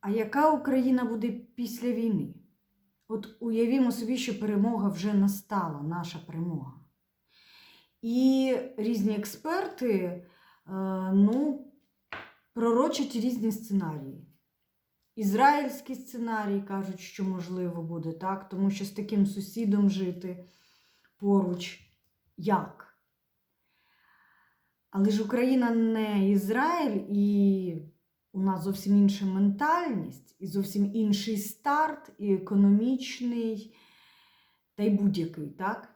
А яка Україна буде після війни? От уявімо собі, що перемога вже настала, наша перемога. І різні експерти е, ну, пророчать різні сценарії. Ізраїльський сценарій кажуть, що можливо буде так, тому що з таким сусідом жити поруч як? Але ж Україна не Ізраїль, і у нас зовсім інша ментальність, і зовсім інший старт, і економічний, та й будь-який, так?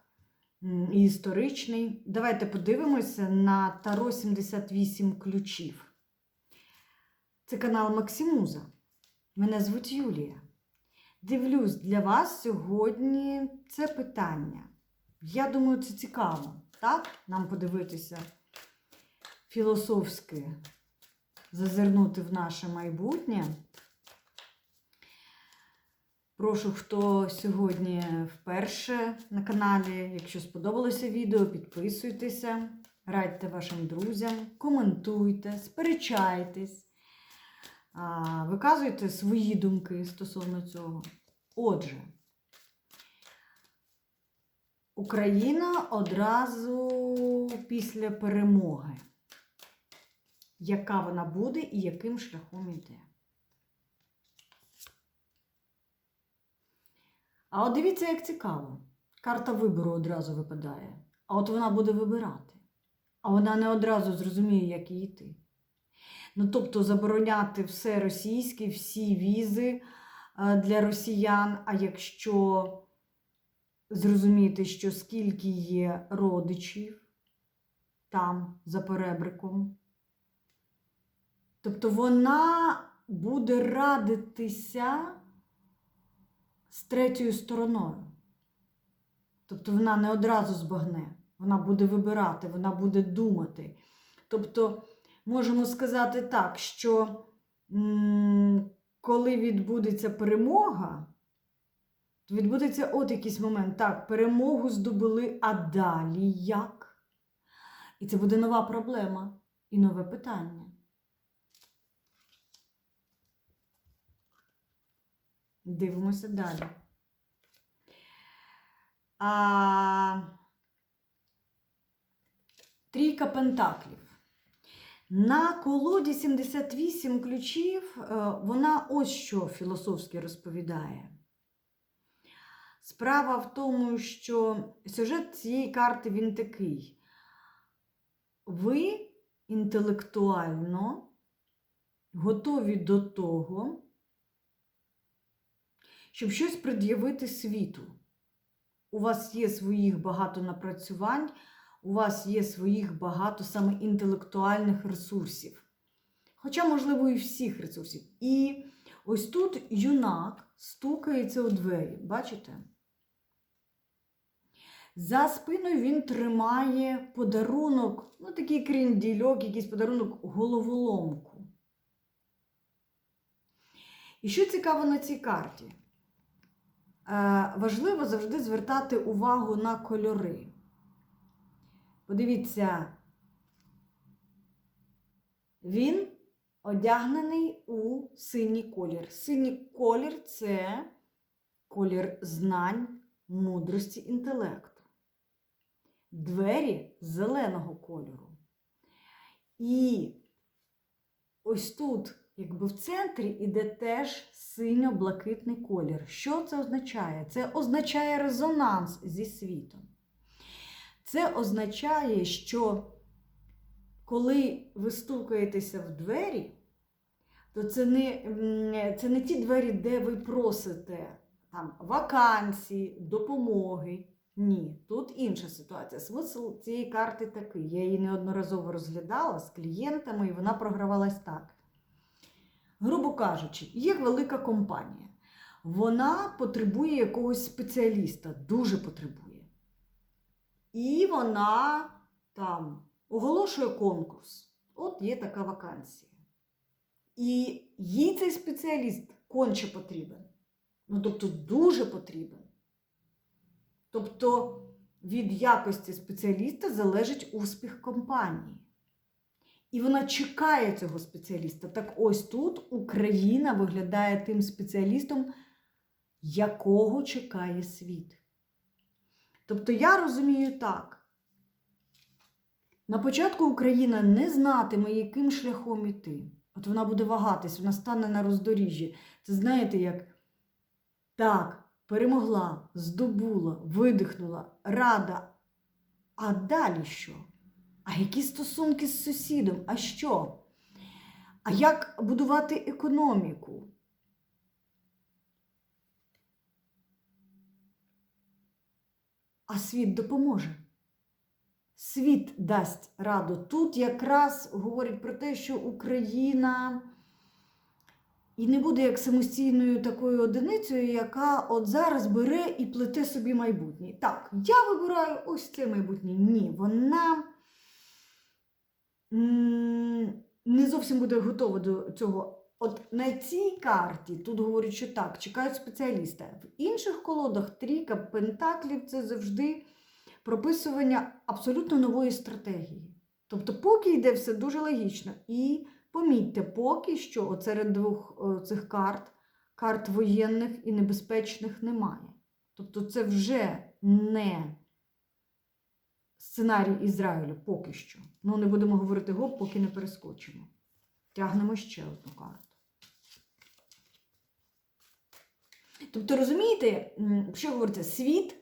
І історичний. Давайте подивимося на Таро 78 ключів. Це канал Максимуза. Мене звуть Юлія. Дивлюсь для вас сьогодні це питання. Я думаю, це цікаво, так? Нам подивитися філософськи, зазирнути в наше майбутнє. Прошу, хто сьогодні вперше на каналі. Якщо сподобалося відео, підписуйтеся, радьте вашим друзям, коментуйте, сперечайтесь, виказуйте свої думки стосовно цього. Отже, Україна одразу після перемоги. Яка вона буде і яким шляхом йде? А от дивіться, як цікаво. Карта вибору одразу випадає. А от вона буде вибирати. А вона не одразу зрозуміє, як їй йти. Ну, тобто забороняти все російське, всі візи е, для росіян. А якщо зрозуміти, що скільки є родичів там за перебриком, тобто вона буде радитися з третьою стороною. Тобто вона не одразу збагне, вона буде вибирати, вона буде думати. Тобто, можемо сказати так, що коли відбудеться перемога, то відбудеться от якийсь момент. Так, перемогу здобули, а далі як? І це буде нова проблема і нове питання. Дивимося далі. А... Трійка пентаклів. На колоді 78 ключів е, вона ось що філософськи розповідає. Справа в тому, що сюжет цієї карти він такий. Ви інтелектуально готові до того, щоб щось пред'явити світу. У вас є своїх багато напрацювань, у вас є своїх багато саме інтелектуальних ресурсів. Хоча, можливо, і всіх ресурсів. І ось тут юнак стукається у двері, бачите? За спиною він тримає подарунок, ну такий кріндільок, якийсь подарунок головоломку. І що цікаво на цій карті? Е, важливо завжди звертати увагу на кольори. Подивіться, він одягнений у синій колір. Синій колір це колір знань, мудрості, інтелекту. Двері зеленого кольору. І ось тут, якби в центрі, іде теж синьо-блакитний колір. Що це означає? Це означає резонанс зі світом. Це означає, що коли ви стукаєтеся в двері, то це не, це не ті двері, де ви просите там, вакансії, допомоги. Ні, тут інша ситуація. Смисл цієї карти такий. Я її неодноразово розглядала з клієнтами, і вона програвалась так. Грубо кажучи, є велика компанія. Вона потребує якогось спеціаліста, дуже потребує. І вона там оголошує конкурс. От є така вакансія. І їй цей спеціаліст конче потрібен. Ну, тобто, дуже потрібен. Тобто від якості спеціаліста залежить успіх компанії. І вона чекає цього спеціаліста. Так ось тут Україна виглядає тим спеціалістом, якого чекає світ. Тобто я розумію так. На початку Україна не знатиме, яким шляхом іти. От вона буде вагатись, вона стане на роздоріжжі. Це знаєте, як так, перемогла, здобула, видихнула, рада. А далі що? А які стосунки з сусідом? А що? А як будувати економіку? А світ допоможе. Світ дасть раду. Тут якраз говорять про те, що Україна і не буде як самостійною такою одиницею, яка от зараз бере і плете собі майбутнє. Так, я вибираю ось це майбутнє. Ні, вона не зовсім буде готова до цього. От на цій карті тут говорять, що так, чекають спеціаліста. В інших колодах трійка пентаклів це завжди прописування абсолютно нової стратегії. Тобто, поки йде все дуже логічно. І помітьте, поки що серед двох е, цих карт, карт воєнних і небезпечних немає. Тобто, це вже не сценарій Ізраїлю поки що. Ну, не будемо говорити гоп, поки не перескочимо. Тягнемо ще одну карту. Тобто, розумієте, що говориться, світ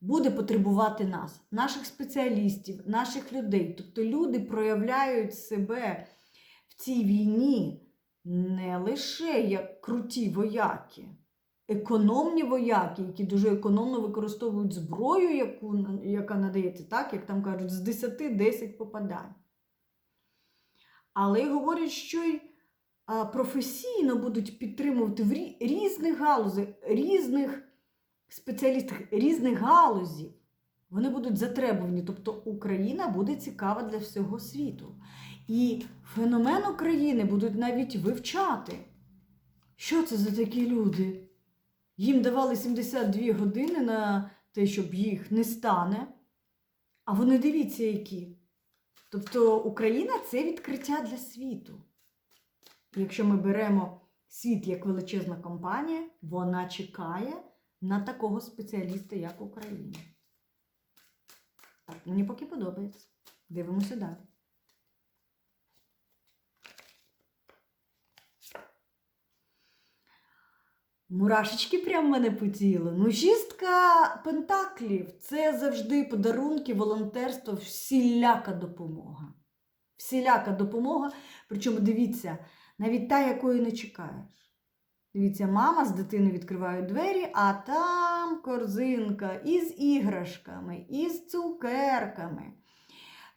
буде потребувати нас, наших спеціалістів, наших людей. Тобто люди проявляють себе в цій війні не лише як круті вояки, економні вояки, які дуже економно використовують зброю, яку, яка надається, так, як там кажуть, з 10 10 попадань. Але й говорять, що й професійно будуть підтримувати в різних галузях, різних спеціалістів, різних галузів. Вони будуть затребувані. Тобто Україна буде цікава для всього світу. І феномен України будуть навіть вивчати. Що це за такі люди? Їм давали 72 години на те, щоб їх не стане. А вони дивіться, які. Тобто Україна це відкриття для світу. Якщо ми беремо світ як величезна компанія, вона чекає на такого спеціаліста, як Україна. Мені поки подобається. Дивимося далі. Мурашечки прям мене по тілу. Ну, шістка пентаклів це завжди подарунки, волонтерство, всіляка допомога. Всіляка допомога. Причому дивіться, навіть та, якої не чекаєш. Дивіться, мама з дитини відкриває двері, а там корзинка із іграшками, із цукерками.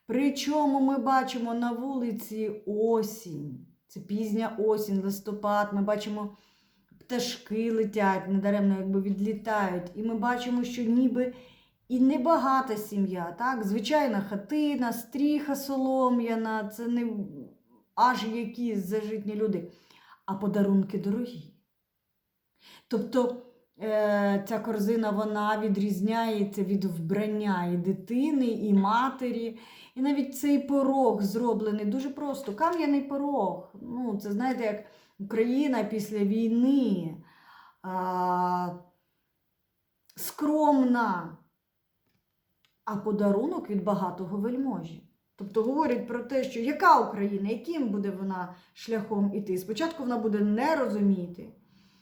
Причому ми бачимо на вулиці осінь. Це пізня осінь, листопад. Ми бачимо пташки летять, недаремно якби відлітають. І ми бачимо, що ніби і небагата сім'я, так? Звичайна хатина, стріха солом'яна, це не аж якісь зажитні люди, а подарунки дорогі. Тобто е, ця корзина вона відрізняється від вбрання і дитини, і матері. І навіть цей порог зроблений дуже просто. Кам'яний порог. Ну, це знаєте, як Україна після війни а, скромна, а подарунок від багатого вельможі. Тобто говорять про те, що яка Україна, яким буде вона шляхом іти. Спочатку вона буде не розуміти.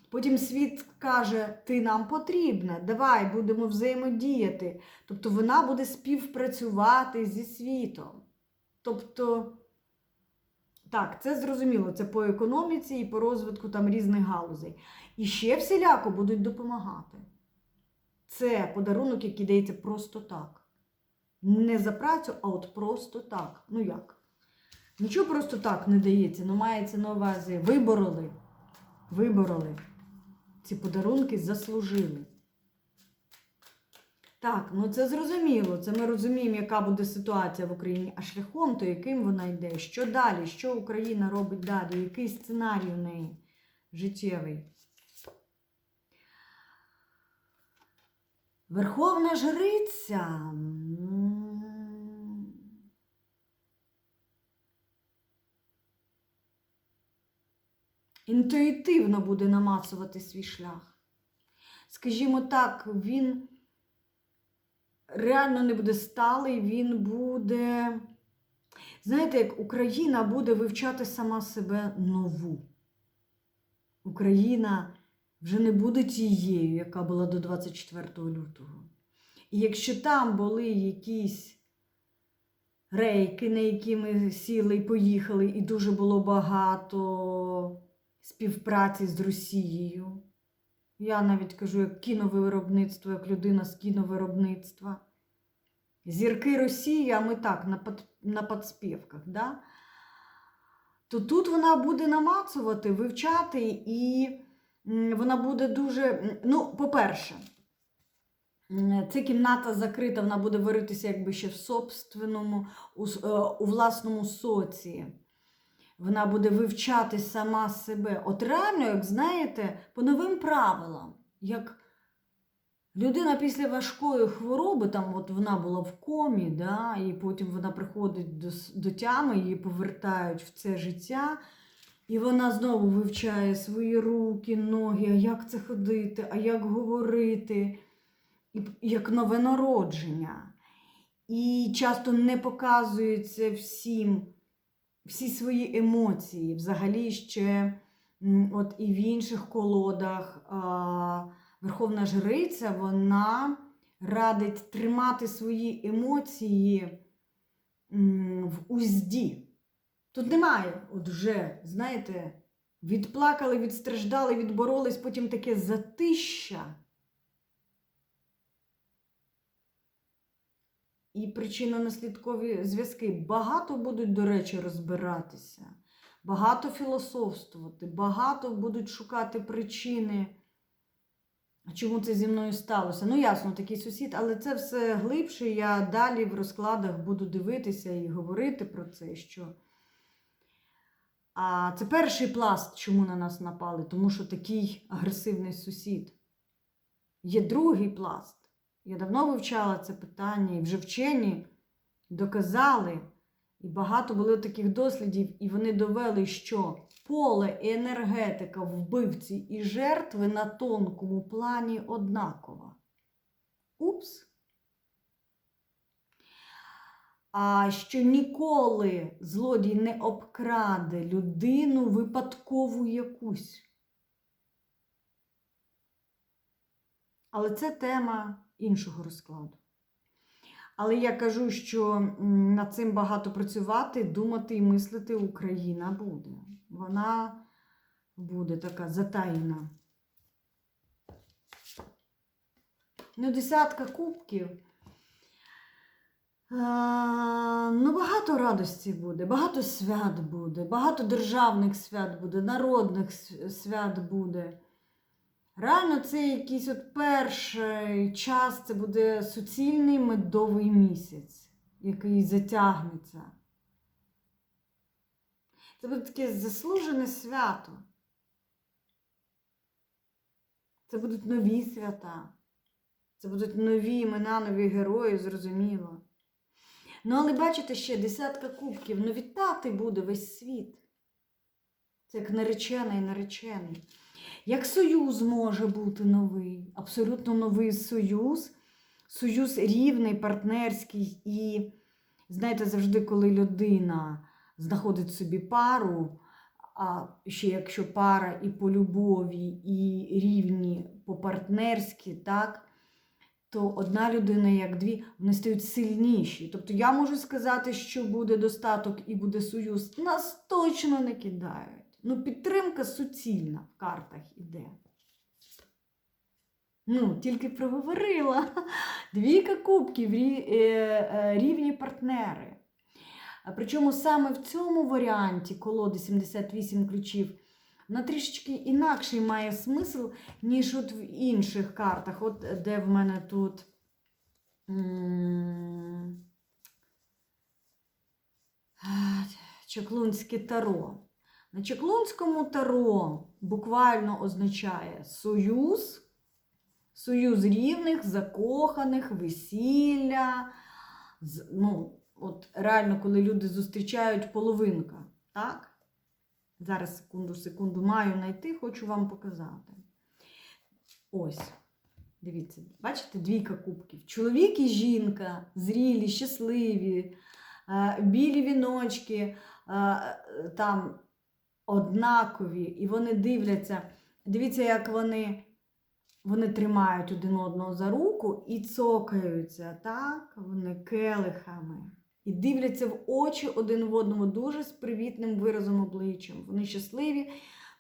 Потім світ каже, ти нам потрібна, давай будемо взаємодіяти. Тобто вона буде співпрацювати зі світом. Тобто, так, це зрозуміло, це по економіці і по розвитку там різних галузей. І ще всіляко будуть допомагати. Це подарунок, який дається просто так. Не за працю, а от просто так. Ну як? Нічого просто так не дається, ну мається на увазі. Вибороли. Вибороли. Ці подарунки заслужили. Так, ну це зрозуміло. Це ми розуміємо, яка буде ситуація в Україні, а шляхом, то яким вона йде, що далі, що Україна робить далі, який сценарій у неї життєвий. Верховна жриця. інтуїтивно буде намацувати свій шлях. Скажімо так, він реально не буде сталий, він буде. Знаєте, як Україна буде вивчати сама себе нову. Україна вже не буде тією, яка була до 24 лютого. І якщо там були якісь рейки, на які ми сіли і поїхали, і дуже було багато співпраці з Росією. Я навіть кажу, як кіновиробництво, як людина з кіновиробництва. Зірки Росії, а ми так, на, под, на подспівках, да? то тут вона буде намацувати, вивчати, і вона буде дуже. Ну, по-перше, ця кімната закрита, вона буде варитися якби ще в собственному, у, е, у власному соці. Вона буде вивчати сама себе. От реально, як знаєте, по новим правилам, як людина після важкої хвороби, там от вона була в комі, да, і потім вона приходить до, до тями, її повертають в це життя, і вона знову вивчає свої руки, ноги, а як це ходити, а як говорити, і як нове народження. І часто не показується всім всі свої емоції. Взагалі ще от і в інших колодах Верховна Жриця вона радить тримати свої емоції в узді. Тут немає, от вже, знаєте, відплакали, відстраждали, відборолись, потім таке затища. І причинно-наслідкові зв'язки. Багато будуть, до речі, розбиратися, багато філософствувати, багато будуть шукати причини, чому це зі мною сталося. Ну, ясно, такий сусід, але це все глибше. Я далі в розкладах буду дивитися і говорити про це. що... А це перший пласт, чому на нас напали, тому що такий агресивний сусід. Є другий пласт. Я давно вивчала це питання, і вже вчені доказали, і багато було таких дослідів, і вони довели, що поле і енергетика вбивці і жертви на тонкому плані однакова. Упс. А що ніколи злодій не обкраде людину випадкову якусь. Але це тема іншого розкладу. Але я кажу, що над цим багато працювати, думати і мислити Україна буде. Вона буде така затаєна. Ну, десятка кубків. Ну, багато радості буде, багато свят буде, багато державних свят буде, народних свят буде. Реально, це якийсь от перший час, це буде суцільний медовий місяць, який затягнеться. Це буде таке заслужене свято. Це будуть нові свята. Це будуть нові імена, нові герої, зрозуміло. Ну, але бачите ще десятка кубків, ну вітати буде весь світ. Це як наречений наречений. Як союз може бути новий, абсолютно новий союз, союз рівний, партнерський. І, знаєте, завжди, коли людина знаходить собі пару, а ще якщо пара і по любові, і рівні по-партнерськи, так, то одна людина, як дві, вони стають сильніші. Тобто я можу сказати, що буде достаток і буде союз, нас точно не кидають. Ну, підтримка суцільна в картах іде. Ну, тільки проговорила. Двійка кубків, е, е, рівні партнери. Причому саме в цьому варіанті колоди 78 ключів вона трішечки інакший має смисл, ніж от в інших картах. От де в мене тут. Чаклунське таро. На Чаклунському таро буквально означає союз, союз рівних, закоханих, весілля. Ну, от реально, коли люди зустрічають половинка, так? Зараз, секунду, секунду, маю знайти, хочу вам показати. Ось. Дивіться, бачите, двійка кубків. Чоловік і жінка, зрілі, щасливі, е, білі віночки, е, там однакові, і вони дивляться. Дивіться, як вони, вони тримають один одного за руку і цокаються, так? Вони келихами. І дивляться в очі один в одному дуже з привітним виразом обличчям. Вони щасливі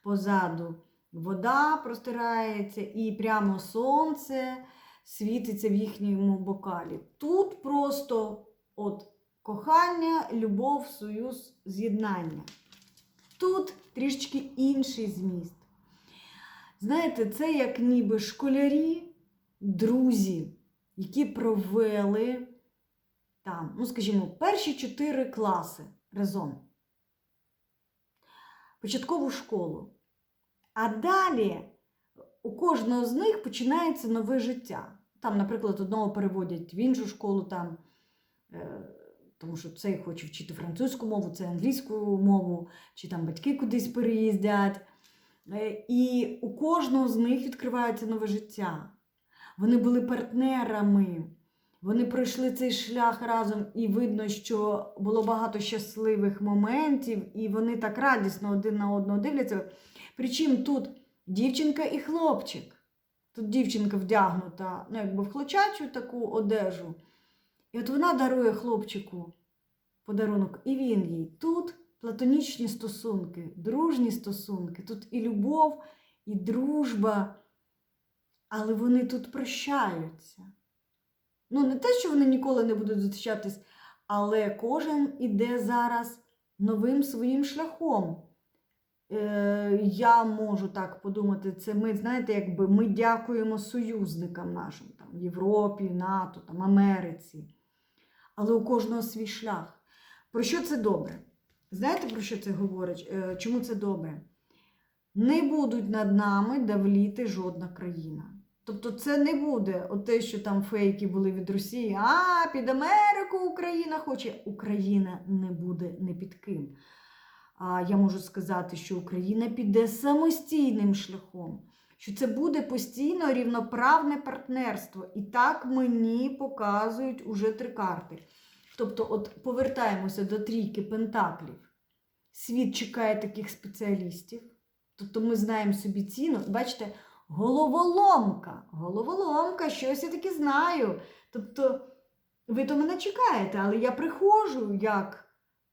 позаду. Вода простирається, і прямо сонце світиться в їхньому бокалі. Тут просто от кохання, любов, союз, з'єднання. Тут трішки інший зміст. Знаєте, це як ніби школярі, друзі, які провели там, ну, скажімо, перші чотири класи разом. Початкову школу. А далі у кожного з них починається нове життя. Там, наприклад, одного переводять в іншу школу, там, е, тому що цей хоче вчити французьку мову, це англійську мову, чи там батьки кудись переїздять. Е, і у кожного з них відкривається нове життя. Вони були партнерами, вони пройшли цей шлях разом, і видно, що було багато щасливих моментів, і вони так радісно один на одного дивляться. Причому тут дівчинка і хлопчик. Тут дівчинка вдягнута ну, якби в хлопчачу таку одежу. І от вона дарує хлопчику подарунок, і він їй. Тут платонічні стосунки, дружні стосунки, тут і любов, і дружба, але вони тут прощаються. Ну, не те, що вони ніколи не будуть зустрічатись, але кожен іде зараз новим своїм шляхом. Е, я можу так подумати, це ми, знаєте, якби ми дякуємо союзникам нашим, там, Європі, НАТО, там, Америці. Але у кожного свій шлях. Про що це добре? Знаєте, про що це говорить? Е, Чому це добре? Не будуть над нами давліти жодна країна. Тобто це не буде те, що там фейки були від Росії. А, під Америку Україна хоче. Україна не буде не під ким. Я можу сказати, що Україна піде самостійним шляхом, що це буде постійно рівноправне партнерство. І так мені показують уже три карти. Тобто, от повертаємося до трійки пентаклів. Світ чекає таких спеціалістів. Тобто ми знаємо собі ціну. Бачите, головоломка. Головоломка, щось я таки знаю. Тобто, ви то мене чекаєте, але я приходжу як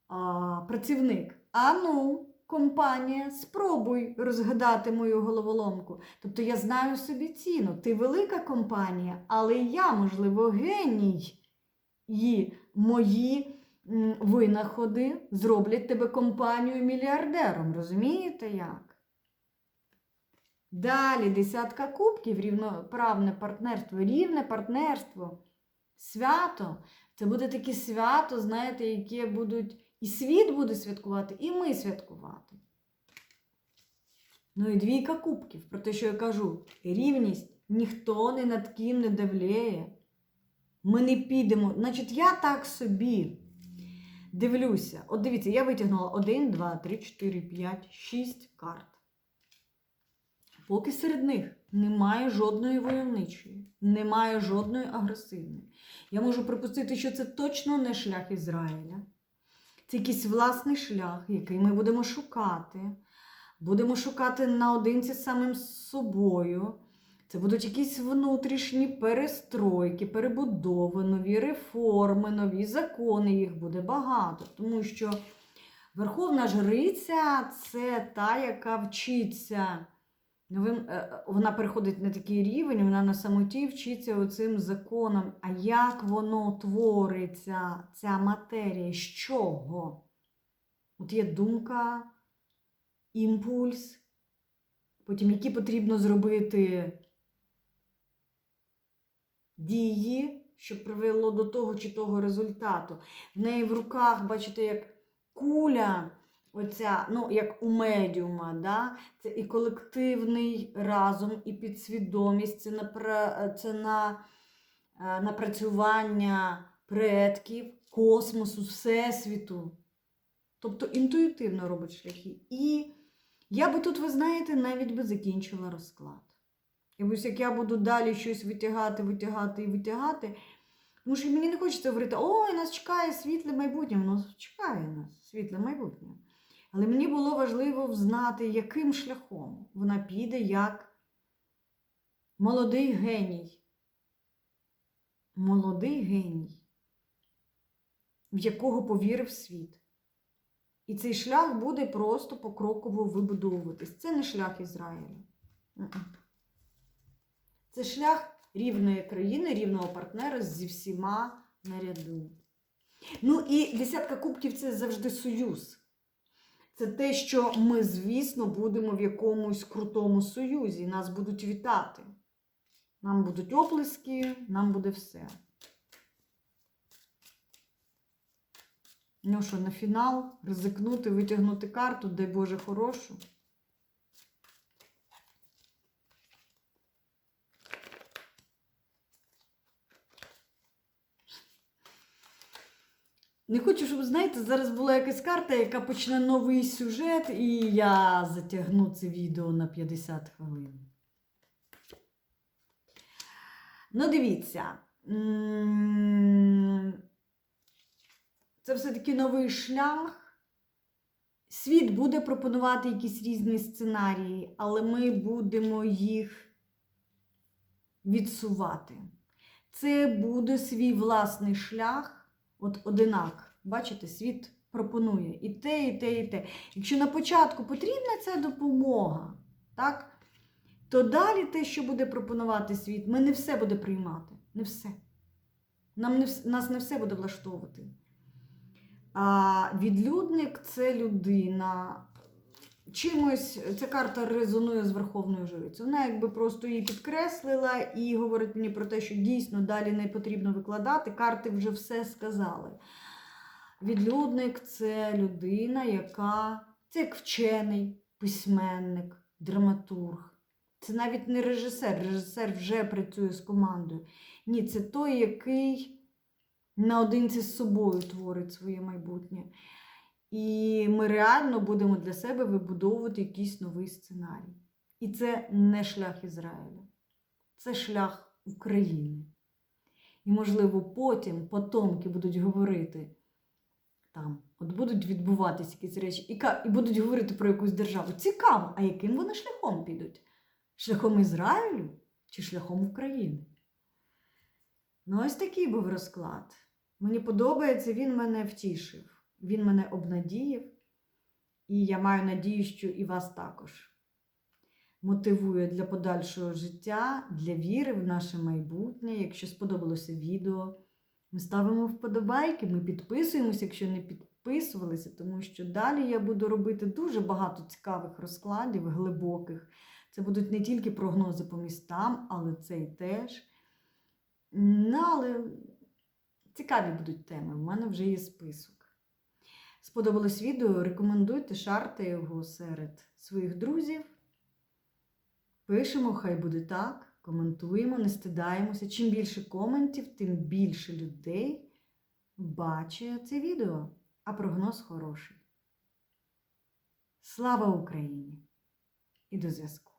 а, працівник. А ну, компанія, спробуй розгадати мою головоломку. Тобто я знаю собі ціну. Ти велика компанія, але я, можливо, геній. І мої винаходи зроблять тебе компанією мільярдером. Розумієте як? Далі десятка кубків, рівноправне партнерство, рівне партнерство, свято. Це буде таке свято, знаєте, яке будуть і світ буде святкувати, і ми святкувати. Ну і двійка кубків, про те, що я кажу, рівність ніхто не над ким не давляє. Ми не підемо. Значить, я так собі дивлюся. От дивіться, я витягнула 1, 2, 3, 4, 5, 6 карт. Поки серед них немає жодної войовничої, немає жодної агресивної. Я можу припустити, що це точно не шлях Ізраїля. Це якийсь власний шлях, який ми будемо шукати. Будемо шукати наодинці з самим собою. Це будуть якісь внутрішні перестройки, перебудови, нові реформи, нові закони, їх буде багато. Тому що Верховна Жриця це та, яка вчиться. Новим, е, вона переходить на такий рівень, вона на самоті вчиться оцим законам. А як воно твориться, ця матерія? З чого? От є думка, імпульс, потім які потрібно зробити дії, щоб привело до того чи того результату. В неї в руках, бачите, як куля, оця, ну, як у медіума, да? це і колективний разум, і підсвідомість, це, напра... це на е, напрацювання предків, космосу, всесвіту. Тобто інтуїтивно робить шляхи. І Я би тут, ви знаєте, навіть би закінчила розклад. І ось як я буду далі щось витягати, витягати і витягати. Тому що мені не хочеться говорити, ой, нас чекає світле майбутнє. Воно чекає нас, світле майбутнє. Але мені було важливо знати, яким шляхом вона піде як молодий геній. Молодий геній, в якого повірив світ. І цей шлях буде просто покроково вибудовуватись. Це не шлях Ізраїля. Це шлях рівної країни, рівного партнера зі всіма наряду. Ну і десятка кубків це завжди союз. Це те, що ми, звісно, будемо в якомусь крутому союзі. Нас будуть вітати. Нам будуть оплески, нам буде все. Ну що, на фінал ризикнути, витягнути карту, дай Боже, хорошу. Не хочу, щоб, знаєте, зараз була якась карта, яка почне новий сюжет, і я затягну це відео на 50 хвилин. Ну, дивіться. Це все-таки новий шлях. Світ буде пропонувати якісь різні сценарії, але ми будемо їх відсувати. Це буде свій власний шлях, от одинак. Бачите, світ пропонує і те, і те, і те. Якщо на початку потрібна ця допомога, так, то далі те, що буде пропонувати світ, ми не все буде приймати. Не все. Нам не, нас не все буде влаштовувати. А відлюдник це людина. Чимось ця карта резонує з Верховною Жрицею. Вона якби просто її підкреслила і говорить мені про те, що дійсно далі не потрібно викладати. Карти вже все сказали. Відлюдник це людина, яка це як вчений, письменник, драматург. Це навіть не режисер. Режисер вже працює з командою. Ні, це той, який наодинці з собою творить своє майбутнє. І ми реально будемо для себе вибудовувати якийсь новий сценарій. І це не шлях Ізраїля, це шлях України. І, можливо, потім потомки будуть говорити там, от будуть відбуватися якісь речі, і, і будуть говорити про якусь державу. Цікаво, а яким вони шляхом підуть? Шляхом Ізраїлю чи шляхом України? Ну, ось такий був розклад. Мені подобається, він мене втішив, він мене обнадіяв, і я маю надію, що і вас також мотивує для подальшого життя, для віри в наше майбутнє. Якщо сподобалося відео, ми ставимо вподобайки, ми підписуємося, якщо не підписувалися, тому що далі я буду робити дуже багато цікавих розкладів, глибоких. Це будуть не тільки прогнози по містам, але це і теж. Ну, але цікаві будуть теми. У мене вже є список. Сподобалось відео? Рекомендуйте, шарте його серед своїх друзів. Пишемо, хай буде так, коментуємо, не стидаємося. Чим більше коментів, тим більше людей бачить це відео. А прогноз хороший. Слава Україні! І до зв'язку!